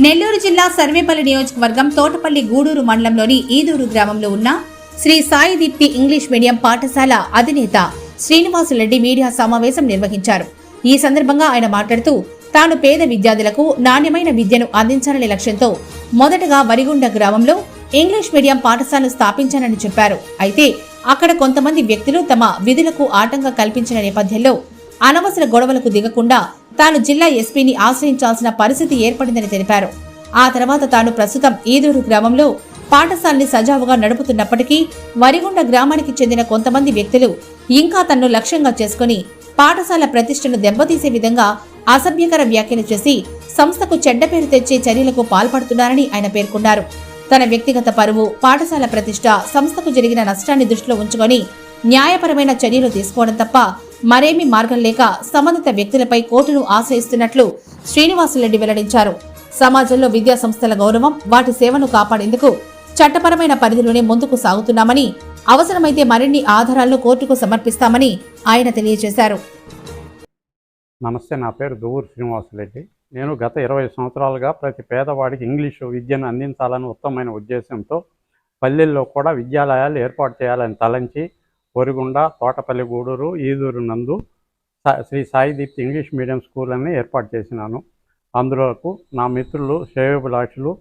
నెల్లూరు జిల్లా సర్వేపల్లి నియోజకవర్గం తోటపల్లి గూడూరు మండలంలోని ఈదూరు గ్రామంలో ఉన్న శ్రీ సాయి దీప్తి ఇంగ్లీష్ మీడియం పాఠశాల అధినేత శ్రీనివాసులరెడ్డి మీడియా సమావేశం నిర్వహించారు. ఈ సందర్భంగా ఆయన మాట్లాడుతూ తాను పేద విద్యార్థులకు నాణ్యమైన విద్యను అందించాలనే లక్ష్యంతో మొదటగా వరిగుండ గ్రామంలో ఇంగ్లీష్ మీడియం పాఠశాలను స్థాపించానని చెప్పారు. అయితే అక్కడ కొంతమంది వ్యక్తులు తమ విధులకు ఆటంకం కల్పించిన నేపథ్యంలో అనవసర గొడవలకు దిగకుండా తాను జిల్లా ఎస్పీని ఆశ్రయించాల్సిన పరిస్థితి ఏర్పడిందని తెలిపారు. ఆ తర్వాత తాను ప్రస్తుతం ఈదూరు గ్రామంలో పాఠశాలని సజావుగా నడుపుతున్నప్పటికీ వరిగుండ గ్రామానికి చెందిన కొంతమంది వ్యక్తులు ఇంకా తన్ను లక్ష్యంగా చేసుకుని పాఠశాల ప్రతిష్టను దెబ్బతీసే విధంగా అసభ్యకర వ్యాఖ్యలు చేసి సంస్థకు చెడ్డ పేరు తెచ్చే చర్యలకు పాల్పడుతున్నారని ఆయన పేర్కొన్నారు. తన వ్యక్తిగత పరువు పాఠశాల ప్రతిష్ట సంస్థకు జరిగిన నష్టాన్ని దృష్టిలో ఉంచుకొని న్యాయపరమైన చర్యలు తీసుకోవడం తప్ప మరేమీ మార్గం లేక సంబంధిత వ్యక్తులపై కోర్టును ఆశ్రయిస్తున్నట్లు శ్రీనివాసులరెడ్డి వెల్లడించారు. సమాజంలో విద్యా సంస్థల గౌరవం వాటి సేవను కాపాడేందుకు చట్టపరమైన పరిధిలోనే ముందుకు సాగుతున్నామని అవసరమైతే మరిన్ని ఆధారాలను కోర్టుకు సమర్పిస్తామని ఆయన తెలియజేశారు. నమస్తే నా పేరు దువ్వూరు శ్రీనివాసరెడ్డి నేను గత ఇరవై సంవత్సరాలుగా ప్రతి పేదవాడికి ఇంగ్లీషు విద్యను అందించాలని ఉత్తమమైన ఉద్దేశంతో పల్లెల్లో కూడా విద్యాలయాలు ఏర్పాటు చేయాలని తలంచి ఒరిగుండ తోటపల్లి గూడూరు ఈదూరు నందు Sri Sai Deepthi English medium school అని ఏర్పాటు చేసినాను. అందులోకు నా మిత్రులు శ్రేయోభిలాషులు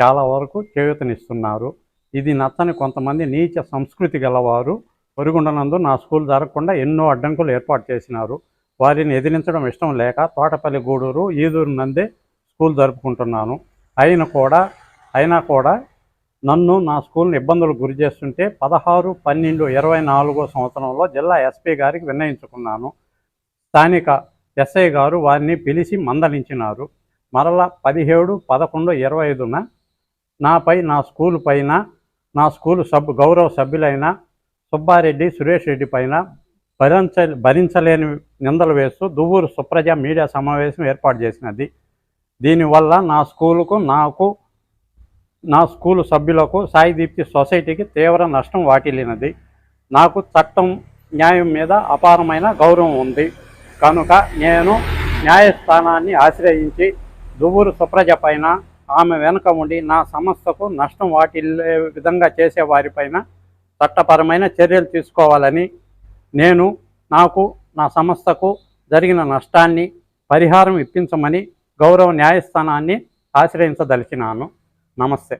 చాలా వరకు చేయూతనిస్తున్నారు. ఇది నచ్చని కొంతమంది నీచ సంస్కృతి గలవారు ఒరిగుండనందు నా స్కూల్ జరగకుండా ఎన్నో అడ్డంకులు ఏర్పాటు చేసినారు. వారిని ఎదిరించడం ఇష్టం లేక తోటపల్లి గూడూరు ఈదూరు నందే స్కూల్ జరుపుకుంటున్నాను. అయిన కూడా అయినా కూడా నన్ను నా స్కూల్ని ఇబ్బందులకు గురి చేస్తుంటే పదహారు పన్నెండు ఇరవై నాలుగో సంవత్సరంలో జిల్లా ఎస్పీ గారికి విన్నయించుకున్నాను స్థానిక ఎస్ఐ గారు వారిని పిలిచి మందలించినారు. మరలా పదిహేడు పదకొండు ఇరవై ఐదున నాపై నా స్కూల్ పైన నా స్కూల్ సబ్ గౌరవ సభ్యులైన సుబ్బారెడ్డి సురేష్ రెడ్డి పైన భరించ భరించలేని నిందలు వేస్తూ దువ్వూరు సుప్రజ మీడియా సమావేశం ఏర్పాటు చేసినది. దీనివల్ల నా స్కూలుకు నాకు నా స్కూలు సభ్యులకు సాయి దీప్తి సొసైటీకి తీవ్ర నష్టం వాటిల్లినది. నాకు చట్టం న్యాయం మీద అపారమైన గౌరవం ఉంది. కనుక నేను న్యాయస్థానాన్ని ఆశ్రయించి దువ్వూరు సుప్రజ పైన ఆమె వెనుక ఉండి నా సంస్థకు నష్టం వాటిల్లే విధంగా చేసే వారిపైన చట్టపరమైన చర్యలు తీసుకోవాలని నేను నాకు నా సంస్థకు జరిగిన నష్టాన్ని పరిహారం ఇప్పించమని గౌరవ న్యాయస్థానాన్ని ఆశ్రయించదలిచినాను. నమస్తే.